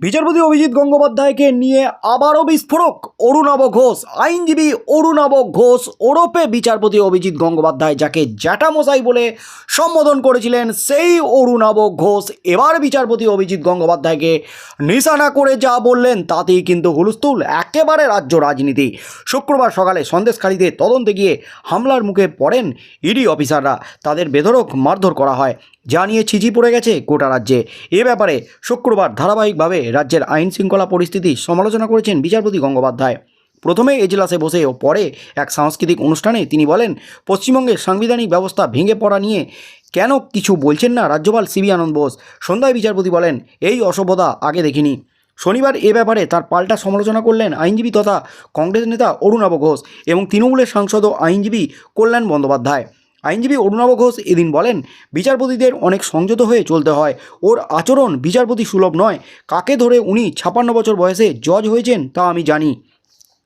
বিচারপতি অভিজিৎ গঙ্গোপাধ্যায়কে নিয়ে আবারও বিস্ফোরক অরুণাব ঘোষ। আইনজীবী অরুণাব ঘোষ ওরফে বিচারপতি অভিজিৎ গঙ্গোপাধ্যায়, যাকে জ্যাঠামশাই বলে সম্বোধন করেছিলেন, সেই অরুণাব ঘোষ এবার বিচারপতি অভিজিৎ গঙ্গোপাধ্যায়কে নিশানা করে যা বললেন, তাতেই কিন্তু হুলস্থুল, একেবারে রাজ্য রাজনীতি। শুক্রবার সকালে সন্দেশখালীতে তদন্তে গিয়ে হামলার মুখে পড়েন ইডি অফিসাররা। তাদের বেধরক মারধর করা হয়। যা নিয়ে ছিচি পড়ে গেছে গোটা রাজ্যে। এ ব্যাপারে শুক্রবার ধারাবাহিকভাবে রাজ্যের আইন শৃঙ্খলা পরিস্থিতি সমালোচনা করেছেন বিচারপতি গঙ্গোপাধ্যায়। প্রথমে এজলাসে বসে ও পরে এক সাংস্কৃতিক অনুষ্ঠানে তিনি বলেন পশ্চিমবঙ্গের সাংবিধানিক ব্যবস্থা ভেঙে পড়া নিয়ে কেন কিছু বলছেন না রাজ্যপাল সিবি আনন্দ বোস? সন্ধ্যায় বিচারপতি বলেন, এই অসভ্যতা আগে দেখিনি। শনিবার এ ব্যাপারে তার পাল্টা সমালোচনা করলেন আইনজীবী তথা কংগ্রেস নেতা অরুণাব ঘোষ এবং তৃণমূলের সাংসদ ও আইনজীবী কল্যাণ বন্দ্যোপাধ্যায়। আইনজীবী অরুণাব ঘোষ এদিন বলেন, বিচারপতিদের অনেক সংযত হয়ে চলতে হয়। ওর আচরণ বিচারপতি সুলভ নয়। কাকে ধরে উনি ছাপান্ন বছর বয়সে জজ হয়েছেন তা আমি জানি।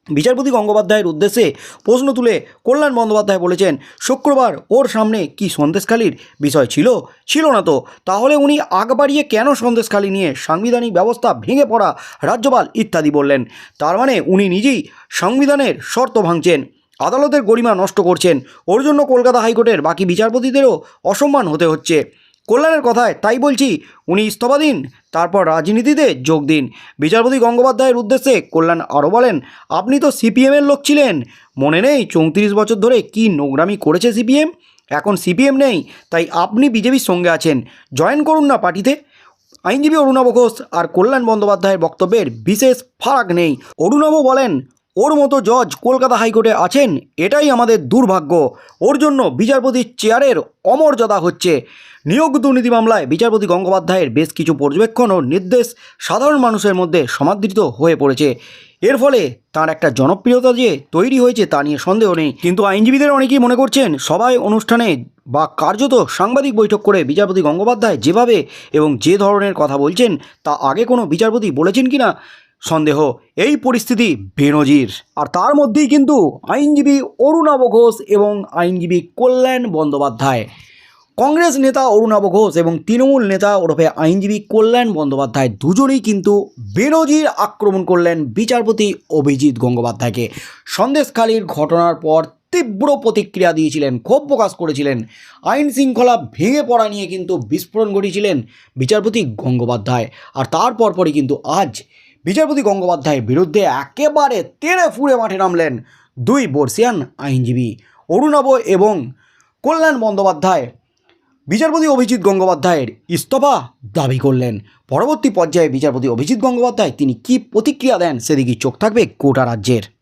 বিচারপতি গঙ্গোপাধ্যায়ের উদ্দেশ্যে প্রশ্ন তুলে কল্যাণ বন্দ্যোপাধ্যায় বলেছেন, শুক্রবার ওর সামনে কি সন্দেশখালির বিষয় ছিল? ছিল না তো। তাহলে উনি আগ বাড়িয়ে কেন সন্দেশখালি নিয়ে সাংবিধানিক ব্যবস্থা ভেঙে পড়া রাজ্যপাল ইত্যাদি বললেন। তার মানে উনি নিজেই সংবিধানের শর্ত ভাঙছেন। আদালতের গরিমা নষ্ট করছেন। ওর জন্য কলকাতা হাইকোর্টের বাকি বিচারপতিদেরও অসম্মান হতে হচ্ছে। কল্যাণের কথায় তাই বলছি, উনি ইস্তফা দিন তারপর রাজনীতিতে যোগ দিন। বিচারপতি গঙ্গোপাধ্যায়ের উদ্দেশ্যে কল্যাণ আরও বলেন, আপনি তো সিপিএমের লোক ছিলেন। মনে নেই চৌত্রিশ বছর ধরে কি নোংরামি করেছে সিপিএম? এখন সিপিএম নেই, তাই আপনি বিজেপির সঙ্গে আছেন। জয়েন করুন না পার্টিতে। আইনজীবী অরুণাব ঘোষ আর কল্যাণ বন্দ্যোপাধ্যায়ের বক্তব্যের বিশেষ ফারাক নেই। অরুণাব বলেন ওর মতো জজ কলকাতা হাইকোর্টে আছেন, এটাই আমাদের দুর্ভাগ্য। ওর জন্য বিচারপতির চেয়ারের অমর্যাদা হচ্ছে। নিয়োগ দুর্নীতি মামলায় বিচারপতি গঙ্গোপাধ্যায়ের বেশ কিছু পর্যবেক্ষণ ও নির্দেশ সাধারণ মানুষের মধ্যে সমাদৃত হয়ে পড়েছে। এর ফলে তার একটা জনপ্রিয়তা যে তৈরি হয়েছে তা নিয়ে সন্দেহ নেই। কিন্তু আইনজীবীদের অনেকেই মনে করছেন সবাই অনুষ্ঠানে বা কার্যত সাংবাদিক বৈঠক করে বিচারপতি গঙ্গোপাধ্যায় যেভাবে এবং যে ধরনের কথা বলছেন, তা আগে কোনো বিচারপতি বলেছেন কি না সন্দেহ, এই পরিস্থিতি বেনজির। আর তার মধ্যেই কিন্তু আইনজীবী অরুণাব ঘোষ এবং আইনজীবী কল্যাণ বন্দ্যোপাধ্যায়। কংগ্রেস নেতা অরুণাব ঘোষ এবং তৃণমূল নেতা ওরফে আইনজীবী কল্যাণ বন্দ্যোপাধ্যায় দুজনেই কিন্তু বেনজির আক্রমণ করলেন বিচারপতি অভিজিৎ গঙ্গোপাধ্যায়কে। সন্দেশখালীর ঘটনার পর তীব্র প্রতিক্রিয়া দিয়েছিলেন, ক্ষোভ প্রকাশ করেছিলেন। আইন শৃঙ্খলা ভেঙে পড়া নিয়ে কিন্তু বিস্ফোরণ ঘটিয়েছিলেন বিচারপতি গঙ্গোপাধ্যায়। আর তারপর পরই কিন্তু আজ বিচারপতি গঙ্গোপাধ্যায়ের বিরুদ্ধে একেবারে তেড়ে ফুড়ে মাঠে নামলেন দুই বর্ষিয়ান আইনজীবী, অরুণাব এবং কল্যাণ বন্দ্যোপাধ্যায়। বিচারপতি অভিজিৎ গঙ্গোপাধ্যায়ের ইস্তফা দাবি করলেন। পরবর্তী পর্যায়ে বিচারপতি অভিজিৎ গঙ্গোপাধ্যায় তিনি কি প্রতিক্রিয়া দেন সেদিকে চোখ থাকবে গোটা রাজ্যের।